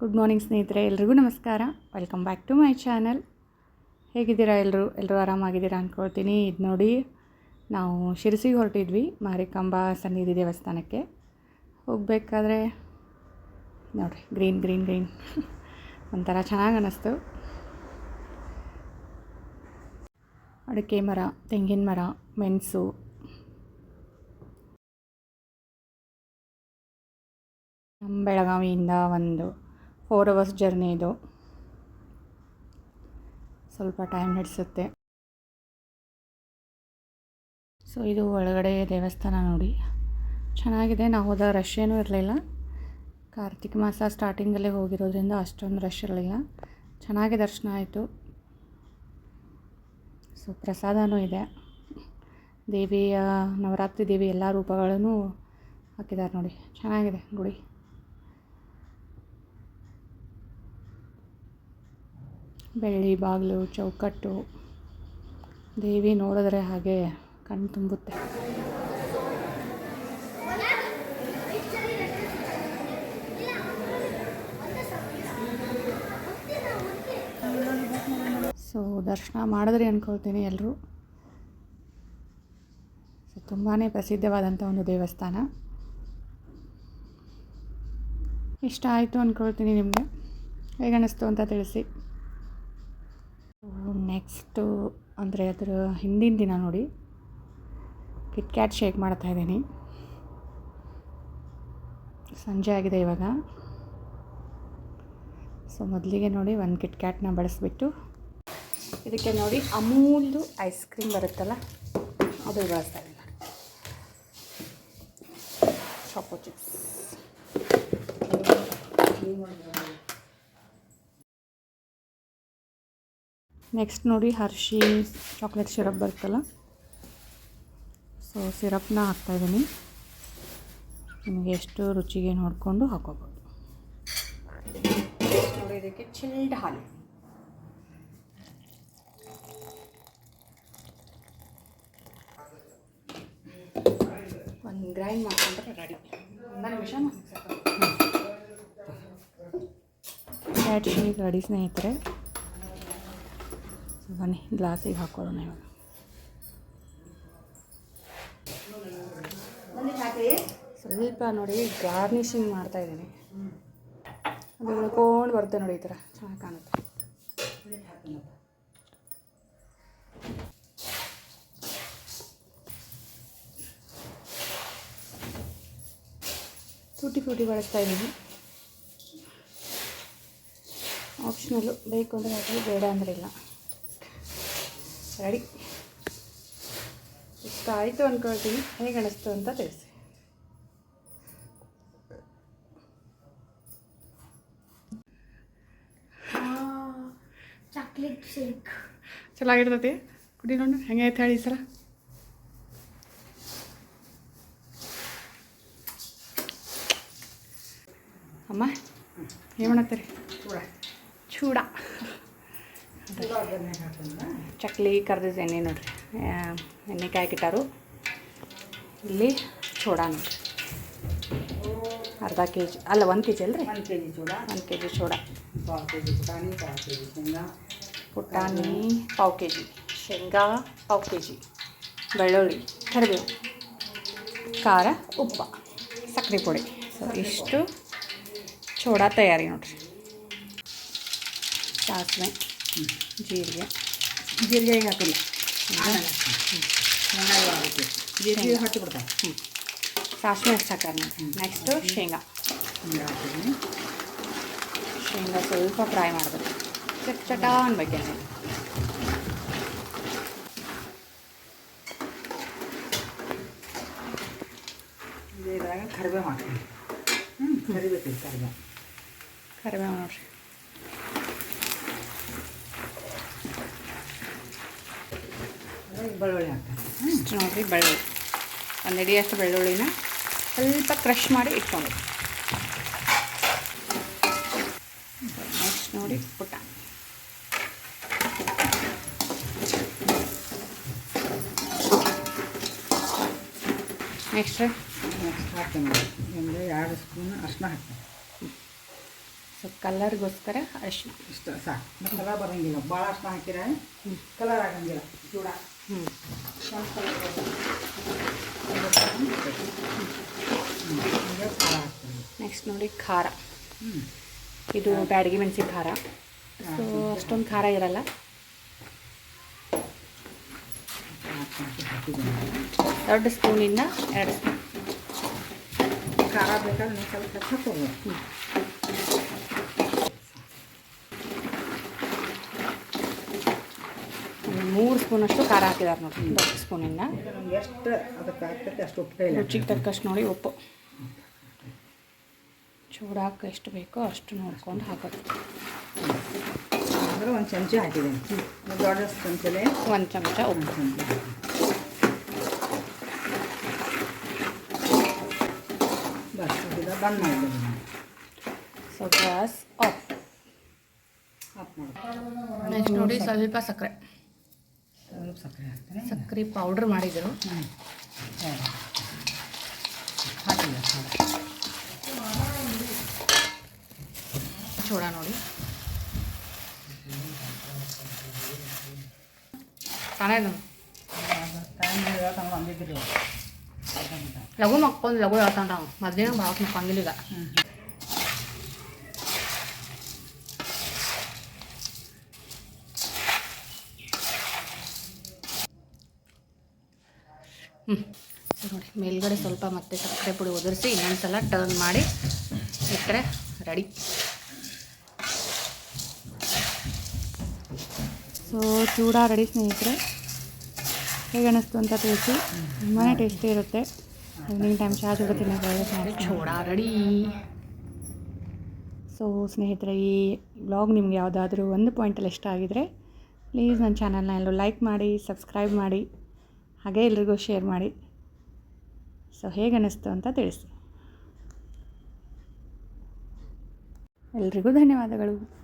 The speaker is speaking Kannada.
ಗುಡ್ ಮಾರ್ನಿಂಗ್ ಸ್ನೇಹಿತರೆ. ಎಲ್ರಿಗೂ ನಮಸ್ಕಾರ. Welcome back to my channel ಹೇಗಿದ್ದೀರಾ ಎಲ್ಲರೂ ಎಲ್ಲರೂ ಆರಾಮಾಗಿದ್ದೀರಾ ಅಂದ್ಕೊಳ್ತೀನಿ ಇದು ನೋಡಿ ನಾವು ಶಿರಸಿಗೆ ಹೊರಟಿದ್ವಿ. ಮಾರಿಕಾಂಬ ಸನ್ನಿಧಿ ದೇವಸ್ಥಾನಕ್ಕೆ. ಹೋಗಬೇಕಾದ್ರೆ ನೋಡಿರಿ, ಗ್ರೀನ್ ಗ್ರೀನ್ ಗ್ರೀನ್. ಒಂಥರ ಚೆನ್ನಾಗಿ ಅನ್ನಿಸ್ತು ಅಡಿಕೆ ಮರ, ತೆಂಗಿನ ಮರ, ಮೆಣಸು. ನಮ್ಮ ಬೆಳಗಾವಿಯಿಂದ ಒಂದು ಫೋರ್ ಅವರ್ಸ್ ಜರ್ನಿ ಇದು. ಸ್ವಲ್ಪ ಟೈಮ್ ಹಿಡಿಸುತ್ತೆ. ಸೊ ಇದು ಒಳಗಡೆ ದೇವಸ್ಥಾನ ನೋಡಿ. ಚೆನ್ನಾಗಿದೆ. ನಾವು ಹೋದ ರಶ್ ಏನೂ ಇರಲಿಲ್ಲ. ಕಾರ್ತಿಕ ಮಾಸ ಸ್ಟಾರ್ಟಿಂಗಲ್ಲೇ ಹೋಗಿರೋದ್ರಿಂದ ಅಷ್ಟೊಂದು ರಶ್ ಇರಲಿಲ್ಲ. ಚೆನ್ನಾಗಿ ದರ್ಶನ ಆಯಿತು. ಸೊ ಪ್ರಸಾದನೂ ಇದೆ. ದೇವಿಯ ನವರಾತ್ರಿ ದೇವಿ ಎಲ್ಲ ರೂಪಗಳನ್ನು ಹಾಕಿದ್ದಾರೆ ನೋಡಿ. ಚೆನ್ನಾಗಿದೆ ಗುಡಿ. ಬೆಳ್ಳಿ, ಬಾಗಿಲು, ಚೌಕಟ್ಟು, ದೇವಿ ನೋಡಿದ್ರೆ ಹಾಗೆ ಕಣ್ಣು ತುಂಬುತ್ತೆ. ಸೊ, ದರ್ಶನ ಮಾಡಿದ್ರಿ ಅಂದ್ಕೊಳ್ತೀನಿ ಎಲ್ಲರೂ ಸೊ ತುಂಬಾ ಪ್ರಸಿದ್ಧವಾದಂಥ ಒಂದು ದೇವಸ್ಥಾನ. ಇಷ್ಟ ಆಯಿತು ಅಂದ್ಕೊಳ್ತೀನಿ ನಿಮಗೆ. ಹೇಗೆ ಅಂತ ತಿಳಿಸಿ. ನೆಕ್ಸ್ಟು ಅಂದರೆ ಅದರ ಹಿಂದಿನ ದಿನ ನೋಡಿ. ಕಿಟ್ ಕ್ಯಾಟ್ ಶೇಕ್ ಮಾಡ್ತಾ ಇದ್ದೀನಿ. ಸಂಜೆ ಆಗಿದೆ ಇವಾಗ. ಸೊ ಮೊದಲಿಗೆ ನೋಡಿ ಒಂದು ಕಿಟ್ ಕ್ಯಾಟ್ನ ಬಳಸಿಬಿಟ್ಟು. ಇದಕ್ಕೆ ನೋಡಿ ಅಮೂಲ್ದು ಐಸ್ ಕ್ರೀಮ್ ಬರುತ್ತಲ್ಲ, ಅದು ಬಳಸ್ತಾ ಇದ್ದೀನಿ. ಶಾಪೋ ಚಿಪ್ಸ್ ನೆಕ್ಸ್ಟ್ ನೋಡಿ ಹರ್ಷಿ ಚಾಕ್ಲೇಟ್ ಸಿರಪ್ ಬರುತ್ತಲ್ಲ ಸೊ ಸಿರಪ್ನ ಹಾಕ್ತಾಯಿದ್ದೀನಿ ನಿಮಗೆ ಎಷ್ಟು ರುಚಿಗೆ ನೋಡಿಕೊಂಡು ಹಾಕೋಬೋದು ನೋಡಿ ಇದಕ್ಕೆ ಚಿಲ್ಡ್ ಹಾಲು ಒಂದು ಗ್ರೈಂಡ್ ಮಾಡ್ಕೊಂಡ್ರೆ ರೆಡಿ ಒಂದು ನಿಮಿಷ ಶೇಕ್ ರೆಡಿ ಸ್ನೇಹಿತರೆ ಬನ್ನಿ ಗ್ಲಾಸಿಗೆ ಹಾಕೊಳ್ಳೋಣ ಇವಾಗ. ಸ್ವಲ್ಪ ನೋಡಿ ಗಾರ್ನಿಷಿಂಗ್ ಮಾಡ್ತಾಯಿದ್ದೀನಿ ಅದು ಉಳ್ಕೊಂಡು ಬರುತ್ತೆ ನೋಡಿ ಈ ಥರ ಚೆನ್ನಾಗಿ ಕಾಣುತ್ತೆ. ಟೂಟಿ ಫ್ರೂಟಿ ಬಳಸ್ತಾ ಇದ್ದೀನಿ. ಆಪ್ಷನಲ್ಲು ಬೇಕು ಅಂದರೆ ಹಾಕಿ ಬೇಡ ಅಂದ್ರೆ ಇಲ್ಲ. ರೆಡಿ ಇಷ್ಟ ಆಯಿತು ಅಂದ್ಕೊಳ್ತೀನಿ ಹೇಗೆ ಅನಿಸ್ತು ಅಂತ ತಿಳಿಸಿ. ಚಾಕ್ಲೇಟ್ ಶೇಕ್ ಚೆನ್ನಾಗಿರ್ತೈತಿ ಕುಡಿ ನೋಡು ಹೆಂಗೆ ಐತೆ ಹೇಳಿ ಸಲ? ಅಮ್ಮ ಏನು ಮಾಡತ್ತೀರಿ? ಚೂಡ. ಚಕ್ಲಿ ಕರ್ದಿದ್ದ ಎಣ್ಣೆ ನೋಡ್ರಿ. ಎಣ್ಣೆಕಾಯಿ ಎಣ್ಣೆ ಕಾಯ್ಕಿಟ್ಟಾರು ಇಲ್ಲಿ ಚೂಡ ನೋಡ್ರಿ. ಅರ್ಧ ಕೆ ಜಿ ಅಲ್ಲ ಒಂದು ಕೆ ಜಿ ಅಲ್ರಿ? ಒಂದು ಕೆ ಜಿ ಚೂಡ. ಒಂದು ಕೆ ಜಿ ಚೂಡ. ಪಾವು ಕೆ ಜಿ ಪುಟಾಣಿ ಪಾವು ಕೆ ಜಿ ಶೇಂಗಾ. ಪುಟಾಣಿ ಪಾವು ಕೆ ಜಿ ಶೇಂಗಾ ಪಾವು ಕೆ ಜಿ ಬೆಳ್ಳುಳ್ಳಿ ಕರಿಬೇವು ಖಾರ ಉಪ್ಪು ಸಕ್ಕರೆ ಪುಡಿ. ಸೊ ಇಷ್ಟು ಚೂಡ ತಯಾರಿ ನೋಡ್ರಿ. ಸಾಸಿವೆ. ಜೀರಿಗೆ ಜೀರಿಗೆ ಈಗ ಹಾಕಿಲ್ಲ ಶೇಂಗಾ ಇವಾಗ ಹಾಕಿ ಜೀರಿಗೆ ಹಚ್ಚಿ ಬಿಡ್ತಾರೆ ಹ್ಞೂ ಸಾಸಿವೆ ಅಷ್ಟು ಹಾಕಾರ ನೋಡ್ರಿ ನೆಕ್ಸ್ಟು ಶೇಂಗಾ ಶೇಂಗಾ ಹಾಕಿದ್ದೀನಿ ಶೇಂಗಾ ಸ್ವಲ್ಪ ಫ್ರೈ ಮಾಡಬೇಕು ಚಟ ಚಟ ಅನ್ಬೇಕು ಇದು ಇದ್ರಾಗ ಕರಿಬೇವು ಹಾಕ್ತೀನಿ ಹ್ಞೂ ಕರಿಬೇಕು ಕರಿಬೇವು ಕರಿಬೇವು ನೋಡ್ರಿ ಬೆಳ್ಳುಳ್ಳಿ ಹಾಕ್ತಾರೆ ಇಷ್ಟು ನೋಡ್ರಿ ಬೆಳ್ಳುಳ್ಳಿ. ಒಂದು ಬೆಳ್ಳುಳ್ಳಿನ ಸ್ವಲ್ಪ ಕ್ರಷ್ ಮಾಡಿ ಇಟ್ಕೊಂಡು ನೆಕ್ಸ್ಟ್ ನೋಡಿ ಪುಟ್ಟ ನೆಕ್ಸ್ಟ್. ನೆಕ್ಸ್ಟ್ ಹಾಕ್ತೀನಿ ಒಂದು ಎರಡು ಸ್ಪೂನ್ ಅರ್ಶಿನ ಹಾಕ್ತೀನಿ. ಸೊ ಕಲರ್ಗೋಸ್ಕರ ಅರಿಶಿನ ಇಷ್ಟ ಸಾಕು. ಕಲರ್ ಬರೋಂಗಿಲ್ಲ. ಭಾಳ ಅರ್ಶಿನ ಹಾಕಿರ ಕಲರ್ ಆಗಂಗಿಲ್ಲ. ಚೂಡ. ನೆಕ್ಸ್ಟ್ ನೋಡಿ ಖಾರ. ಹ್ಞೂ ಇದು ಬ್ಯಾಡಗಿ ಮೆಣಸಿನ ಖಾರ. ಸೊ ಅಷ್ಟೊಂದು ಖಾರ ಇರಲ್ಲ. ದೊಡ್ಡ ಸ್ಪೂನಿಂದ ಎರಡು ಸ್ಪೂನ್. ಖಾರ ಬೇಕಾದ್ರೆ ಸ್ವಲ್ಪ ಹೆಚ್ಚು ಹಾಕೋಬೋದು ಒಂದು ಮೂರು ಸ್ಪೂನಷ್ಟು ಖಾರ ಹಾಕಿದ್ದಾರೆ ನೋಡಿ ದೊಡ್ಡ ಸ್ಪೂನಿಂದ. ಎಷ್ಟು ಅದಕ್ಕೆ ಹಾಕ್ತೈತೆ ಅಷ್ಟು ಉಪ್ಪು ರುಚಿಗೆ ತಕ್ಕಷ್ಟು ನೋಡಿ ಉಪ್ಪು. ಚೂಡಾಕ ಎಷ್ಟು ಬೇಕೋ ಅಷ್ಟು ನೋಡ್ಕೊಂಡು ಹಾಕೋದು. ಅಂದ್ರೆ ಒಂದು ಚಮಚ ಹಾಕಿದ್ದೀನಿ. ದೊಡ್ಡ ಚಮಚಲೇ ಒಂದು ಚಮಚ ಒಂದು ಉಪ್ಪು ಚಮಚ. ಬಸ್ ಇದು ಬಂದ್ ಮಾಡಿದ್ದೀನಿ ಸೊ ಗ್ಯಾಸ್ ಆಫ್. ಆಫ್ ಮಾಡಿ. ನೆಕ್ಸ್ಟ್ ನೋಡಿ ಸ್ವಲ್ಪ ಸಕ್ಕರೆ. ಸ್ವಲ್ಪ ಸಕ್ಕರೆ ಹಾಕ್ತೀನಿ ಸಕ್ಕರೆ ಪೌಡ್ರ್ ಮಾಡಿದರು. ಹ್ಞೂ ಹಾಕಿಲ್ಲ ಚೂಡ ನೋಡಿ. ಹೇಳ್ತಾನೆ ಅಂದಿದ್ರಿ ಲಘು ಮಕ್ಕೊಂಡು ಲಘು ಹೇಳ್ತಾನ ಮಧ್ಯಾಹ್ನ ಭಾಳ ಮಕ್ಕಂಗಿಲ್ಲ ಈಗ. ಹ್ಞೂ ಸೊ ನೋಡಿ ಮೇಲ್ಗಡೆ ಸ್ವಲ್ಪ ಮತ್ತೆ ಸಕ್ಕರೆ ಪುಡಿ ಉದುರಿಸಿ ಇನ್ನೊಂದ್ಸಲ ಟರ್ನ್ ಮಾಡಿ ಇಟ್ಟರೆ ರೆಡಿ ಸೊ ಚೂಡ ರೆಡಿ ಸ್ನೇಹಿತರೆ. ಹೇಗೆ ಅನ್ನಿಸ್ತು ಅಂತ ತಿಳಿಸಿ. ತುಂಬಾ ಟೇಸ್ಟಿ ಇರುತ್ತೆ. ಈವ್ನಿಂಗ್ ಟೈಮ್ ಚಹಾ ಜೋಡಿ ತಿನ್ನೋಕೆ ಚೂಡ ರೆಡಿ ಸೊ ಸ್ನೇಹಿತರೆ ಈ ಬ್ಲಾಗ್ ನಿಮ್ಗೆ ಯಾವುದಾದ್ರೂ ಒಂದು ಪಾಯಿಂಟಲ್ಲಿ ಇಷ್ಟ ಆಗಿದರೆ ಪ್ಲೀಸ್ ನನ್ನ ಚಾನಲ್ನ ಎಲ್ಲರೂ ಲೈಕ್ ಮಾಡಿ ಸಬ್ಸ್ಕ್ರೈಬ್ ಮಾಡಿ. ಹಾಗೆ ಎಲ್ರಿಗೂ ಶೇರ್ ಮಾಡಿ. ಸೊ ಹೇಗೆ ಅನ್ನಿಸ್ತು ಅಂತ ತಿಳಿಸಿ. ಎಲ್ರಿಗೂ ಧನ್ಯವಾದಗಳು.